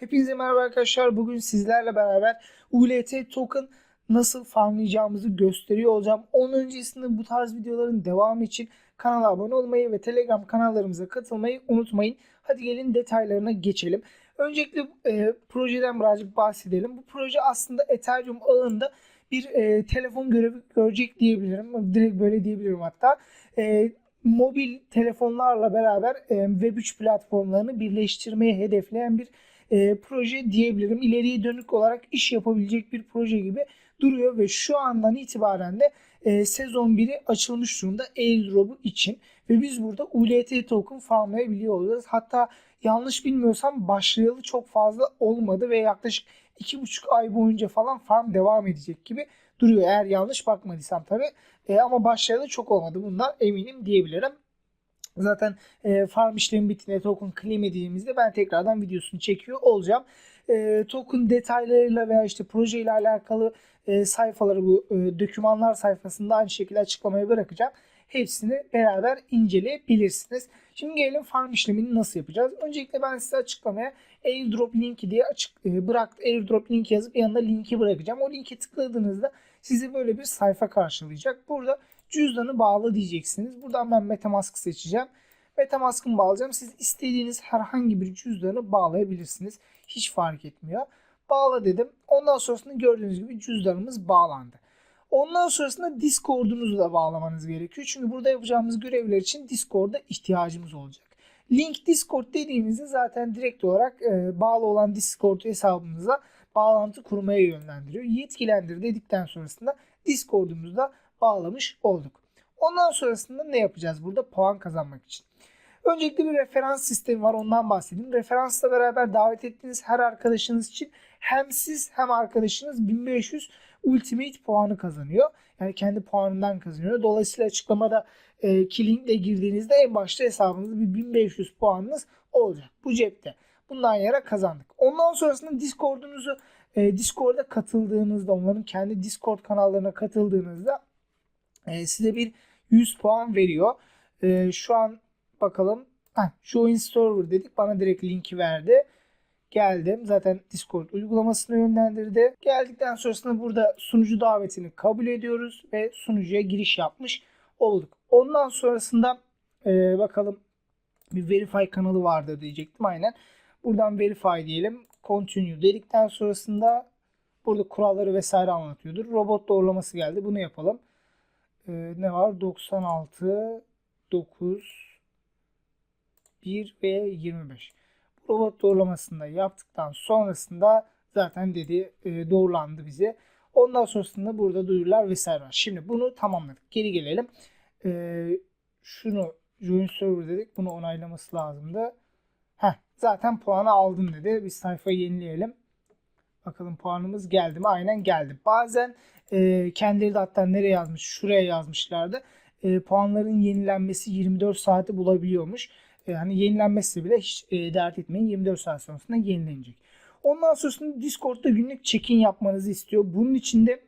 Hepinize merhaba arkadaşlar. Bugün sizlerle beraber ULT token nasıl farmlayacağımızı gösteriyor olacağım. Onun öncesinde bu tarz videoların devamı için kanala abone olmayı ve Telegram kanallarımıza katılmayı unutmayın. Hadi gelin detaylarına geçelim. Öncelikle e, projeden birazcık bahsedelim. Bu proje aslında Ethereum ağında bir e, telefon görevi görecek diyebilirim. Direkt böyle diyebilirim hatta. E, mobil telefonlarla beraber e, Web3 platformlarını birleştirmeyi hedefleyen bir e, proje diyebilirim. İleriye dönük olarak iş yapabilecek bir proje gibi duruyor ve şu andan itibaren de e, sezon 1'i açılmış durumda airdrop'u için ve biz burada ULT token farmlayabiliyor olacağız. Hatta yanlış bilmiyorsam başlayalı çok fazla olmadı ve yaklaşık 2,5 ay boyunca falan farm devam edecek gibi duruyor. Eğer yanlış bakmadıysam tabi. E, ama başlayalı çok olmadı. Bundan eminim diyebilirim. Zaten e, farm işlemi bittiğinde token claim edildiğimizde ben tekrardan videosunu çekiyor olacağım. E, token detaylarıyla veya işte projeyle alakalı e, sayfaları bu e, dokümanlar sayfasında aynı şekilde açıklamaya bırakacağım. Hepsini beraber inceleyebilirsiniz. Şimdi gelelim farm işlemini nasıl yapacağız? Öncelikle ben size açıklamaya airdrop linki diye açık e, bıraktı. Airdrop linki yazıp yanında linki bırakacağım. O linki tıkladığınızda sizi böyle bir sayfa karşılayacak. Burada cüzdanı bağlı diyeceksiniz. Buradan ben Metamask seçeceğim. Metamask'ımı bağlayacağım. Siz istediğiniz herhangi bir cüzdanı bağlayabilirsiniz. Hiç fark etmiyor. Bağla dedim. Ondan sonrasında gördüğünüz gibi cüzdanımız bağlandı. Ondan sonrasında Discord'unuzu da bağlamanız gerekiyor. Çünkü burada yapacağımız görevler için Discord'a ihtiyacımız olacak. Link Discord dediğimizde zaten direkt olarak e, bağlı olan Discord hesabımıza bağlantı kurmaya yönlendiriyor. Yetkilendir dedikten sonrasında Discord'umuzu da bağlamış olduk. Ondan sonrasında ne yapacağız burada puan kazanmak için? Öncelikle bir referans sistemi var ondan bahsedeyim. Referansla beraber davet ettiğiniz her arkadaşınız için hem siz hem arkadaşınız 1500 Ultimate puanı kazanıyor. Yani kendi puanından kazanıyor. Dolayısıyla açıklamada e, ki girdiğinizde en başta hesabınızda bir 1500 puanınız olacak. Bu cepte. Bundan yere kazandık. Ondan sonrasında Discord'unuzu e, Discord'a katıldığınızda onların kendi Discord kanallarına katıldığınızda e, size bir 100 puan veriyor. E, şu an bakalım. Heh, Join Server dedik. Bana direkt linki verdi. Geldim. Zaten Discord uygulamasına yönlendirdi. Geldikten sonrasında burada sunucu davetini kabul ediyoruz ve sunucuya giriş yapmış olduk. Ondan sonrasında e, bakalım bir verify kanalı vardı diyecektim aynen. Buradan verify diyelim. Continue dedikten sonrasında burada kuralları vesaire anlatıyordur. Robot doğrulaması geldi. Bunu yapalım. Ee, ne var? 96 9 1 ve 25. Bu robot doğrulamasını yaptıktan sonrasında zaten dedi e, doğrulandı bize. Ondan sonrasında burada duyurular vesaire var. Şimdi bunu tamamladık. Geri gelelim. Ee, şunu join server dedik. Bunu onaylaması lazımdı. Heh, zaten puanı aldım dedi. Bir sayfayı yenileyelim. Bakalım puanımız geldi mi? Aynen geldi. Bazen e, kendileri de hatta nereye yazmış? Şuraya yazmışlardı. E, puanların yenilenmesi 24 saati bulabiliyormuş. E, hani yenilenmesi bile hiç e, dert etmeyin. 24 saat sonrasında yenilenecek. Ondan sonrasında Discord'da günlük check-in yapmanızı istiyor. Bunun için de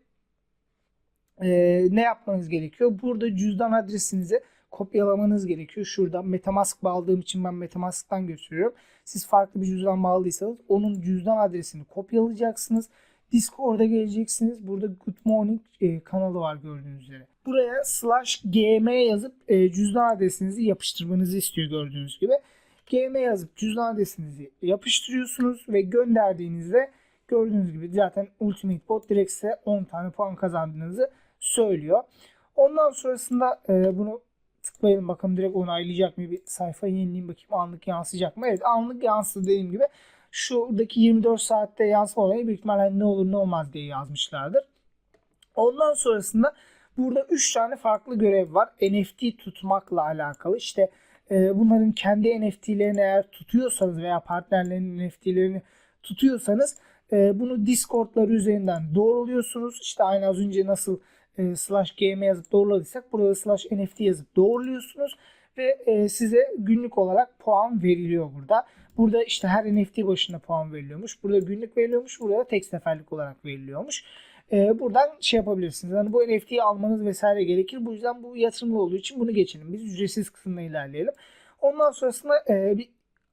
e, ne yapmanız gerekiyor? Burada cüzdan adresinizi kopyalamanız gerekiyor. Şuradan Metamask bağladığım için ben Metamask'tan gösteriyorum. Siz farklı bir cüzdan bağlıysanız onun cüzdan adresini kopyalayacaksınız. Discord'a geleceksiniz. Burada Good Morning e, kanalı var gördüğünüz üzere. Buraya slash gm yazıp e, cüzdan adresinizi yapıştırmanızı istiyor gördüğünüz gibi. gm yazıp cüzdan adresinizi yapıştırıyorsunuz ve gönderdiğinizde gördüğünüz gibi zaten Ultimate Bot direkt size 10 tane puan kazandığınızı söylüyor. Ondan sonrasında e, bunu tıklayalım bakalım direkt onaylayacak mı? Bir sayfa yenileyim bakayım anlık yansıyacak mı? Evet anlık yansıdı dediğim gibi. Şuradaki 24 saatte yansıma olayı büyük ihtimalle ne olur ne olmaz diye yazmışlardır. Ondan sonrasında burada 3 tane farklı görev var. NFT tutmakla alakalı. İşte e, bunların kendi NFT'lerini eğer tutuyorsanız veya partnerlerin NFT'lerini tutuyorsanız e, bunu Discord'ları üzerinden doğruluyorsunuz. İşte aynı az önce nasıl e, slash gm yazıp doğruladıysak burada slash nft yazıp doğruluyorsunuz ve e, size günlük olarak puan veriliyor burada. Burada işte her NFT başına puan veriliyormuş. Burada günlük veriliyormuş. Burada tek seferlik olarak veriliyormuş. E, buradan şey yapabilirsiniz. Yani bu NFT'yi almanız vesaire gerekir. Bu yüzden bu yatırımlı olduğu için bunu geçelim. Biz ücretsiz kısımda ilerleyelim. Ondan sonrasında e, bir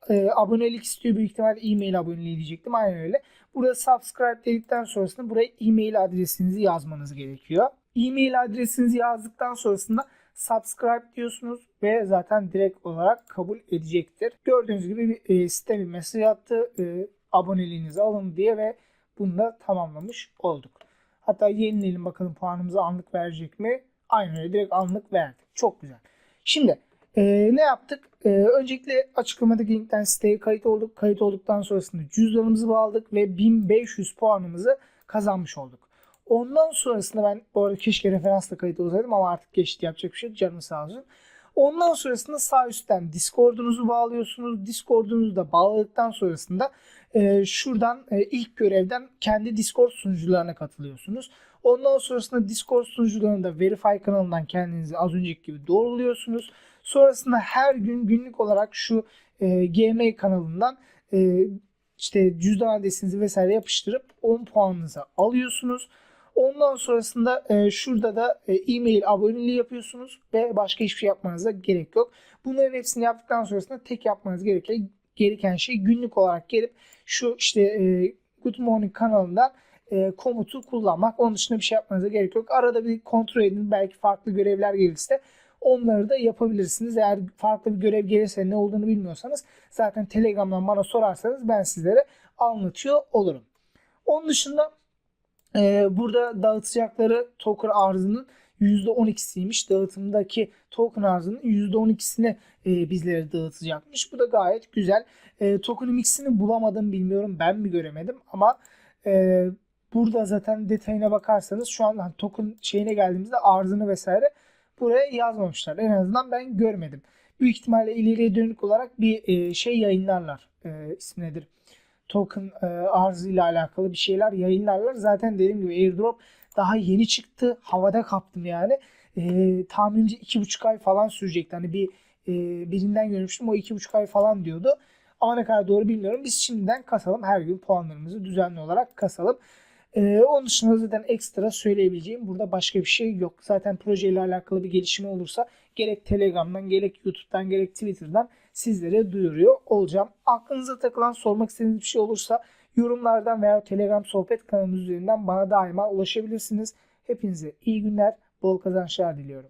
e, abonelik istiyor. Büyük ihtimalle e-mail aboneliği diyecektim. Aynen öyle. Burada subscribe dedikten sonrasında buraya e-mail adresinizi yazmanız gerekiyor. E-mail adresinizi yazdıktan sonrasında subscribe diyorsunuz ve zaten direkt olarak kabul edecektir. Gördüğünüz gibi bir, e, site bir mesaj attı. E, aboneliğinizi alın diye ve bunu da tamamlamış olduk. Hatta yenileyelim bakalım puanımızı anlık verecek mi? Aynen öyle direkt anlık verdi. Çok güzel. Şimdi e, ne yaptık? E, öncelikle açıklamadaki linkten siteye kayıt olduk. Kayıt olduktan sonrasında cüzdanımızı bağladık ve 1500 puanımızı kazanmış olduk. Ondan sonrasında ben bu arada keşke referansla kayıt olsaydım ama artık geçti yapacak bir şey. Canım sağ olsun. Ondan sonrasında sağ üstten Discord'unuzu bağlıyorsunuz. Discord'unuzu da bağladıktan sonrasında e, şuradan e, ilk görevden kendi Discord sunucularına katılıyorsunuz. Ondan sonrasında Discord sunucularında Verify kanalından kendinizi az önceki gibi doğruluyorsunuz. Sonrasında her gün günlük olarak şu e, GM kanalından e, işte cüzdan adresinizi vesaire yapıştırıp 10 puanınızı alıyorsunuz. Ondan sonrasında e, şurada da e, e-mail aboneliği yapıyorsunuz ve başka hiçbir şey yapmanıza gerek yok. Bunların hepsini yaptıktan sonrasında tek yapmanız gereken, gereken şey günlük olarak gelip şu işte e, Good Morning kanalından e, komutu kullanmak. Onun dışında bir şey yapmanıza gerek yok. Arada bir kontrol edin. Belki farklı görevler gelirse onları da yapabilirsiniz. Eğer farklı bir görev gelirse ne olduğunu bilmiyorsanız zaten Telegram'dan bana sorarsanız ben sizlere anlatıyor olurum. Onun dışında ee, burada dağıtacakları token arzının %12'siymiş. Dağıtımdaki token arzının %12'sini e, bizlere dağıtacakmış. Bu da gayet güzel. E, token mixini bulamadım bilmiyorum. Ben mi göremedim ama e, burada zaten detayına bakarsanız şu an hani token şeyine geldiğimizde arzını vesaire buraya yazmamışlar. En azından ben görmedim. Büyük ihtimalle ileriye dönük olarak bir e, şey yayınlarlar. E, ismi nedir? Token e, arzıyla alakalı bir şeyler yayınlarlar. Zaten dediğim gibi airdrop daha yeni çıktı. Havada kaptım yani. E, tahminimce iki buçuk ay falan sürecekti. Hani bir e, birinden görmüştüm. O iki buçuk ay falan diyordu. Ama ne kadar doğru bilmiyorum. Biz şimdiden kasalım. Her gün puanlarımızı düzenli olarak kasalım. Ee, onun dışında zaten ekstra söyleyebileceğim burada başka bir şey yok. Zaten projeyle alakalı bir gelişme olursa gerek Telegram'dan gerek YouTube'dan gerek Twitter'dan sizlere duyuruyor olacağım. Aklınıza takılan sormak istediğiniz bir şey olursa yorumlardan veya Telegram sohbet kanalımız üzerinden bana daima ulaşabilirsiniz. Hepinize iyi günler, bol kazançlar diliyorum.